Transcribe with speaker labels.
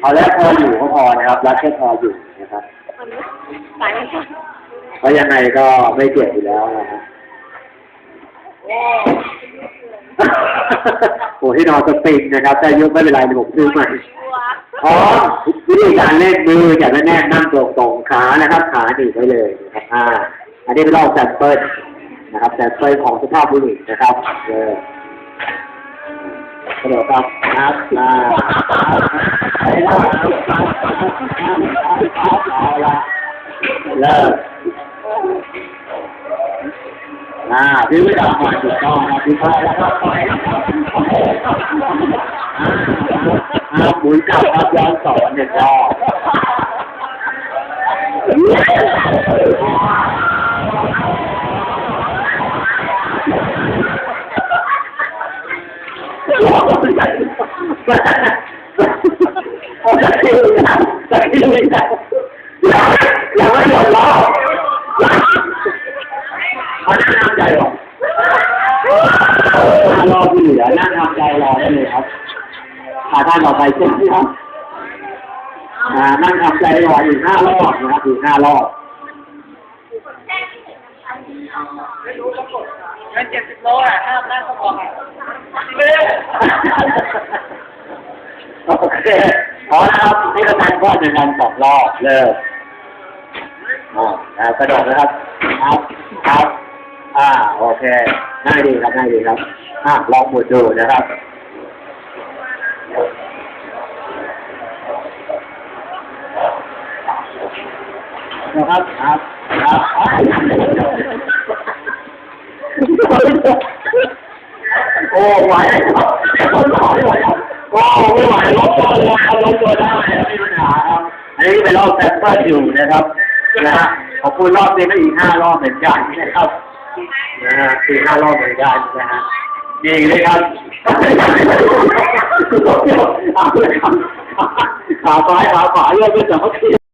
Speaker 1: เอาแล้วพออยู่ก็พอนะครับ รักแค่พออยู่นะครับ
Speaker 2: สายมันสั่น
Speaker 1: เพราะยังไงก็ไม่เจ็บอยู่แล้วนะฮะโอ้ที่นอนสปริงนะครับแต่ยุบไม่เป็นไรเดี๋ยวผมซื้อใหม่อ๋อวิธีการเล่นมืออย่างแน่นๆนั่งตรงตรงๆขานะครับขาหนีบไว้เลยนะครับอ่า อันนี้เป็นรอบแซมเปิลนะครับแซมเปิลของสุภาพบุรุษนะครับเออ กระโดดครับครับอ่าเอาละเลิกอ่าพี่วิดามาถูกต้องนะพี่พ่อแล้วก็ปล่อยครับอ่าหมุนกลับครับย้อนสอน เอาสักทีนะสักทีนะยังไม่หมดรอบเขานั่งทำใจหรอถ้ารอบที่เหลือนั่งทำใจรอได้เลยครับอาท่านต่อไปเช่นครับนั่งทำใจรออีกห้ารอบนะครับอีกห้ารอบ
Speaker 2: มันเจ็ดสิบโลอะห้ามนั่งสมองอะ
Speaker 1: โอเคพอแล้วครับนี่ก็ทันก้อนในการสองรอบเลิกอ่าอ่ากระโดดนะครับ ครับครับ อ่า โอเค ง่ายดีครับ ง่ายดีครับ อ่าลองหมุดดูนะครับนะครับ ครับ ครับ โอ้ไหวคนหล่อไม่ไหวโอ้ไม่ไหวล้มตัวเลยครับล้มตัวได้ไม่มีปัญหาครับอันนี้เป็นรอบแซมเปิลอยู่นะครับนะฮะขอบคุณรอบนี้ก็อีกห้ารอบเหมือนกันนะครับนะฮะสี่ห้ารอบเหมือนกันนะฮะดีเลยครับขาซ้ายขาขวาเลือกเป็นสองที